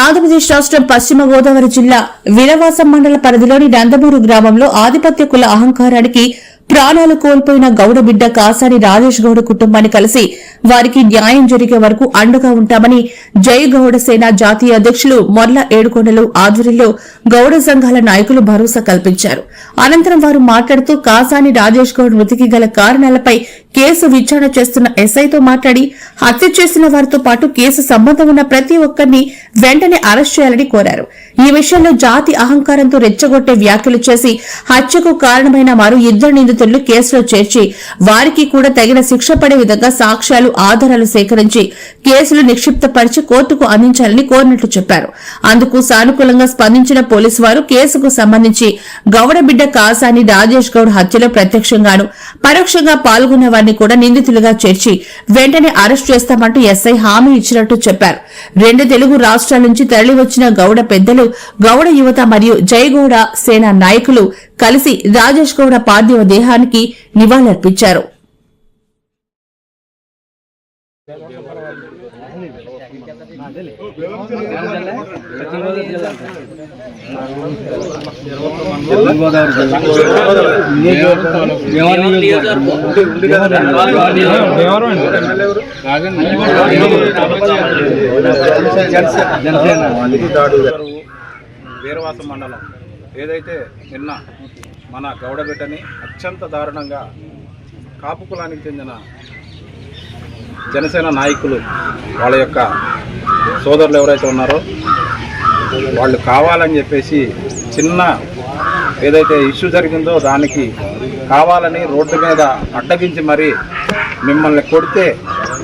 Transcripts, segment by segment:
ఆంధ్రప్రదేశ్ రాష్ట్రం పశ్చిమ గోదావరి జిల్లా విలవాసం మండల పరిధిలోని నందమూరు గ్రామంలో ఆధిపత్య కుల అహంకారానికి ప్రాణాలు కోల్పోయిన గౌడ బిడ్డ కాసాని రాజేష్ గౌడ కుటుంబాన్ని కలిసి వారికి న్యాయం జరిగే వరకు అండగా ఉంటామని జై గౌడ సేన జాతీయ అధ్యక్షులు మొర్ల ఏడుకొండలు ఆధ్వర్యంలో గౌడ సంఘాల నాయకులు భరోసా కల్పించారు. అనంతరం వారు మాట్లాడుతూ కాసాని రాజేష్ గౌడ్ మృతికి గల కారణాలపై కేసు విచారణ చేస్తున్న ఎస్ఐతో మాట్లాడి హత్య చేసిన వారితో పాటు కేసు సంబంధం ఉన్న ప్రతి ఒక్కరిని వెంటనే అరెస్ట్ చేయాలని కోరారు. ఈ విషయంలో జాతి అహంకారంతో రెచ్చగొట్టే వ్యాఖ్యలు చేసి హత్యకు కారణమైన మరో ఇద్దరు నిందితులను కేసులో చేర్చి వారికి కూడా తగిన శిక్ష పడే విధంగా సాక్ష్యాలు ఆధారాలు సేకరించి కేసులు నిక్షిప్తపరిచి కోర్టుకు అందించాలని కోరినట్లు చెప్పారు. అందుకు సానుకూలంగా స్పందించిన పోలీసు వారు కేసుకు సంబంధించి గౌడబిడ్డ కాసాని రాజేష్ గౌడ్ హత్యలో ప్రత్యక్షంగాను పరోక్షంగా పాల్గొన్న వారిని కూడా నిందితులుగా చేర్చి వెంటనే అరెస్ట్ చేస్తామంటూ ఎస్ఐ హామీ ఇచ్చినట్టు చెప్పారు. రెండు తెలుగు రాష్ట్రాల నుంచి తరలివచ్చిన గౌడ పెద్దలు గౌడ యువత మరియు జయగౌడ సేన నాయకులు కలిసి రాజేష్ గౌడ పార్థివ దేహానికి నివాళులర్పించారు. వీరవాసం మండలం ఏదైతే నిన్న మన గౌడబిడ్డని అత్యంత దారుణంగా కాపు కులానికి చెందిన జనసేన నాయకులు వాళ్ళ యొక్క సోదరులు ఎవరైతే ఉన్నారో వాళ్ళు కావాలని చెప్పేసి చిన్న ఏదైతే ఇష్యూ జరిగిందో దానికి కావాలని రోడ్డు మీద అడ్డగించి మరి మిమ్మల్ని కొడితే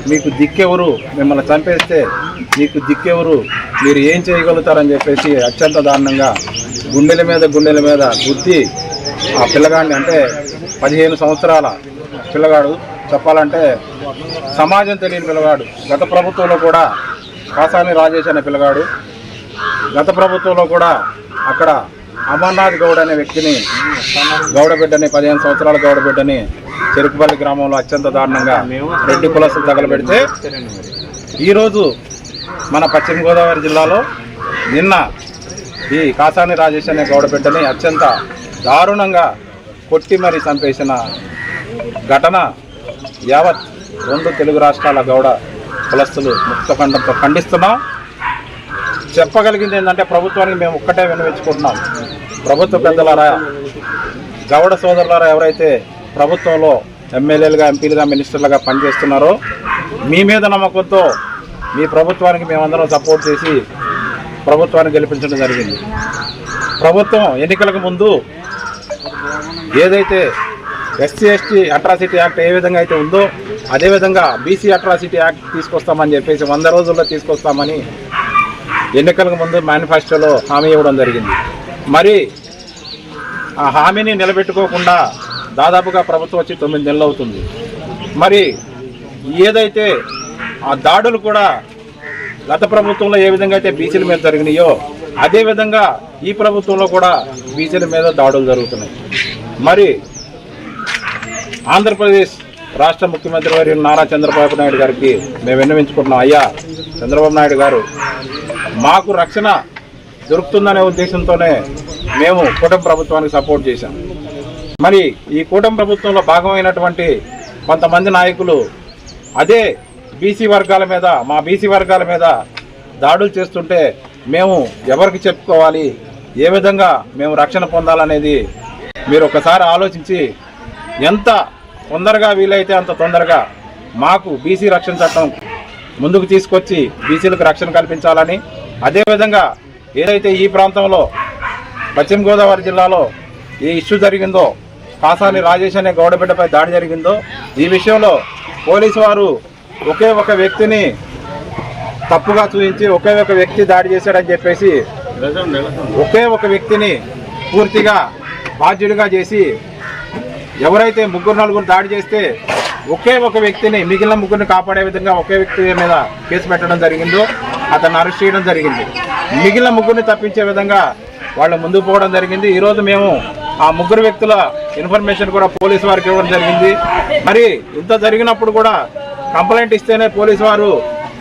మీకు దిక్కెవరు మిమ్మల్ని చంపేస్తే మీకు దిక్కెవరు మీరు ఏం చేయగలుగుతారని చెప్పేసి అత్యంత దారుణంగా గుండెల మీద గుండెల మీద గుద్ది ఆ పిల్లగాడిని అంటే పదిహేను సంవత్సరాల పిల్లగాడు. చెప్పాలంటే సమాజం తెలియని పిల్లగాడు. గత ప్రభుత్వంలో కూడా కాసాని రాజేష్ అనే పిల్లగాడు. గత ప్రభుత్వంలో కూడా అక్కడ అమర్నాథ్ గౌడ్ అనే వ్యక్తిని గౌడబిడ్డని పదిహేను సంవత్సరాల గౌడబిడ్డని చెరుకుపల్లి గ్రామంలో అత్యంత దారుణంగా రెడ్డి కులసులు తగలబెడితే ఈరోజు మన పశ్చిమ గోదావరి జిల్లాలో నిన్న ఈ కాసాని రాజేష్ అనే గౌడబిడ్డని అత్యంత దారుణంగా కొట్టి మరి చంపేసిన ఘటన యావత్ రెండు తెలుగు రాష్ట్రాల గౌడ కులస్తులు ముక్తఖండంతో ఖండిస్తున్నాం. చెప్పగలిగింది ఏంటంటే ప్రభుత్వానికి మేము ఒక్కటే వినవించుకుంటున్నాం. ప్రభుత్వ పెద్దలారా గౌడ సోదరులారా ఎవరైతే ప్రభుత్వంలో ఎమ్మెల్యేలుగా ఎంపీలుగా మినిస్టర్లుగా పనిచేస్తున్నారో మీ మీద నమ్మకంతో మీ ప్రభుత్వానికి మేమందరం సపోర్ట్ చేసి ప్రభుత్వాన్ని గెలిపించడం జరిగింది. ప్రభుత్వం ఎన్నికలకు ముందు ఏదైతే ఎస్సీ ఎస్టీ అట్రాసిటీ యాక్ట్ ఏ విధంగా అయితే ఉందో అదేవిధంగా బీసీ అట్రాసిటీ యాక్ట్ తీసుకొస్తామని చెప్పేసి వంద రోజుల్లో తీసుకొస్తామని ఎన్నికలకు ముందు మేనిఫెస్టోలో హామీ ఇవ్వడం జరిగింది. మరి ఆ హామీని నిలబెట్టుకోకుండా దాదాపుగా ప్రభుత్వం వచ్చి తొమ్మిది నెలలు అవుతుంది. మరి ఏదైతే ఆ దాడులు కూడా గత ప్రభుత్వంలో ఏ విధంగా అయితే బీసీల మీద జరిగినాయో అదే విధంగా ఈ ప్రభుత్వంలో కూడా బీసీల మీద దాడులు జరుగుతున్నాయి. మరి ఆంధ్రప్రదేశ్ రాష్ట్ర ముఖ్యమంత్రి వారి నారా చంద్రబాబు నాయుడు గారికి మేము విన్నవించుకుంటున్నాం అయ్యా చంద్రబాబు నాయుడు గారు మాకు రక్షణ దొరుకుతుందనే ఉద్దేశంతోనే మేము కూటమి ప్రభుత్వానికి సపోర్ట్ చేశాం. మరి ఈ కూటమి ప్రభుత్వంలో భాగమైనటువంటి కొంతమంది నాయకులు అదే బీసీ వర్గాల మీద మా బీసీ వర్గాల మీద దాడులు చేస్తుంటే మేము ఎవరికి చెప్పుకోవాలి? ఏ విధంగా మేము రక్షణ పొందాలనేది మీరు ఒకసారి ఆలోచించి ఎంత తొందరగా వీలైతే అంత తొందరగా మాకు బీసీ రక్షణ చట్టం ముందుకు తీసుకొచ్చి బీసీలకు రక్షణ కల్పించాలని. అదేవిధంగా ఏదైతే ఈ ప్రాంతంలో పశ్చిమ గోదావరి జిల్లాలో ఈ ఇష్యూ జరిగిందో కాసాని రాజేష్ అనే గౌడబిడ్డపై దాడి జరిగిందో ఈ విషయంలో పోలీసు వారు ఒకే ఒక వ్యక్తిని తప్పుగా చూపించి ఒకే ఒక వ్యక్తి దాడి చేశాడని చెప్పేసి ఒకే ఒక వ్యక్తిని పూర్తిగా బాధ్యుడిగా చేసి ఎవరైతే ముగ్గురు నలుగురు దాడి చేస్తే ఒకే ఒక వ్యక్తిని మిగిలిన ముగ్గురిని కాపాడే విధంగా ఒకే వ్యక్తి మీద కేసు పెట్టడం జరిగిందో అతన్ని అరెస్ట్ చేయడం జరిగింది. మిగిలిన ముగ్గురిని తప్పించే విధంగా వాళ్ళు ముందుకు పోవడం జరిగింది. ఈరోజు మేము ఆ ముగ్గురు వ్యక్తుల ఇన్ఫర్మేషన్ కూడా పోలీసు వారికి ఇవ్వడం జరిగింది. మరి ఇంత జరిగినప్పుడు కూడా కంప్లైంట్ ఇస్తేనే పోలీసు వారు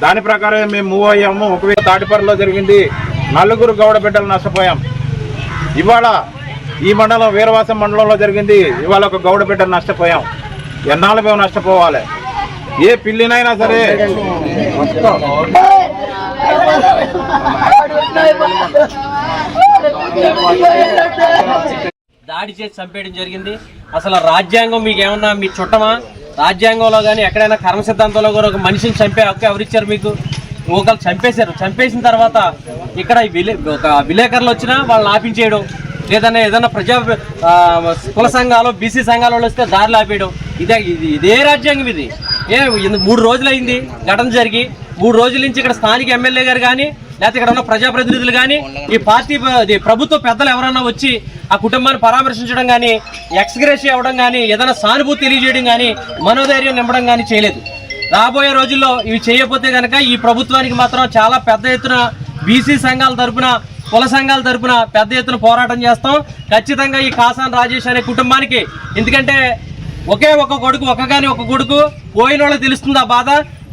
దాని ప్రకారం మేము మూవ్ అయ్యాము. ఒకవేళ తాటిపర్లో జరిగింది నలుగురు గౌడ బిడ్డలు నష్టపోయాం. ఇవాళ ఈ మండలం వీరవాసం మండలంలో జరిగింది. ఇవాళ ఒక గౌడ బిడ్డ నష్టపోయాం. ఎన్నాళ్ళు మేము నష్టపోవాలి? ఏ పిల్లినైనా సరే దాడి చేసి చంపేయడం జరిగింది. అసలు రాజ్యాంగం మీకు ఏమన్నా మీ చుట్టమా? రాజ్యాంగంలో కానీ ఎక్కడైనా కర్మ సిద్ధాంతంలో కూడా ఒక మనిషిని చంపే హక్కు ఎవరిచ్చారు మీకు? ఒకళ్ళు చంపేశారు. చంపేసిన తర్వాత ఇక్కడ ఈ విలే ఒక విలేకరులు వచ్చినా వాళ్ళని ఆపించేయడం లేదన్నా ఏదైనా ప్రజా కుల సంఘాలు బీసీ సంఘాల వాళ్ళు వస్తే దారిలో ఆపేయడం. ఇదే ఇది ఇదే రాజ్యాంగం ఇది. ఏ మూడు రోజులు అయింది ఘటన జరిగి మూడు రోజుల నుంచి ఇక్కడ స్థానిక ఎమ్మెల్యే గారు కానీ లేకపోతే ఇక్కడ ఉన్న ప్రజాప్రతినిధులు కానీ ఈ పార్టీ ప్రభుత్వ పెద్దలు ఎవరన్నా వచ్చి ఆ కుటుంబాన్ని పరామర్శించడం కానీ ఎక్స్గ్రేషన్ అవ్వడం కానీ ఏదైనా సానుభూతి తెలియజేయడం కానీ మనోధైర్యం నింపడం కానీ చేయలేదు. రాబోయే రోజుల్లో ఇవి చేయకపోతే కనుక ఈ ప్రభుత్వానికి మాత్రం చాలా పెద్ద ఎత్తున బీసీ సంఘాల తరఫున కుల సంఘాల తరఫున పెద్ద ఎత్తున పోరాటం చేస్తాం. ఖచ్చితంగా ఈ కాసాన్ రాజేష్ అనే కుటుంబానికి ఎందుకంటే ఒకే ఒక కొడుకు ఒక్కగాని ఒక కొడుకు పోయిన వాళ్ళకి తెలుస్తుంది ఆ బాధ.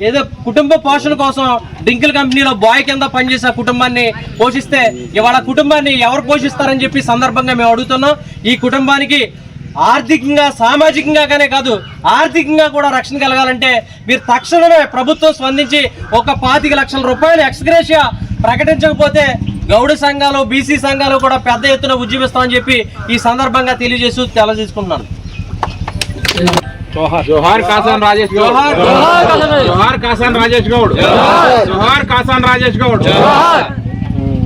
ఏదో కుటుంబ పోషణ కోసం డింకిల్ కంపెనీలో బాయ్ కింద పనిచేసే కుటుంబాన్ని పోషిస్తే ఇవాళ కుటుంబాన్ని ఎవరు పోషిస్తారని చెప్పి సందర్భంగా మేము అడుగుతున్నాం. ఈ కుటుంబానికి ఆర్థికంగా సామాజికంగానే కాదు ఆర్థికంగా కూడా రక్షణ కలగాలంటే మీరు తక్షణమే ప్రభుత్వం స్పందించి ఒక పాతిక లక్షల రూపాయలు ఎక్స్గ్రేషియా ప్రకటించకపోతే గౌడ సంఘాలు బీసీ సంఘాలు కూడా పెద్ద ఎత్తున ఉద్యమిస్తామని చెప్పి ఈ సందర్భంగా తెలియజేస్తూ తెలియజేసుకుంటున్నాను జోహార్ కాసాన్ రాజేష్ గౌడ్ జోహార్, జోహార్ కాసాన్ రాజేష్. జోహార్ కాసాన్ రాజేష్ గౌడ్ జోహార్ కాసాన్ రాజేష్ గౌడ్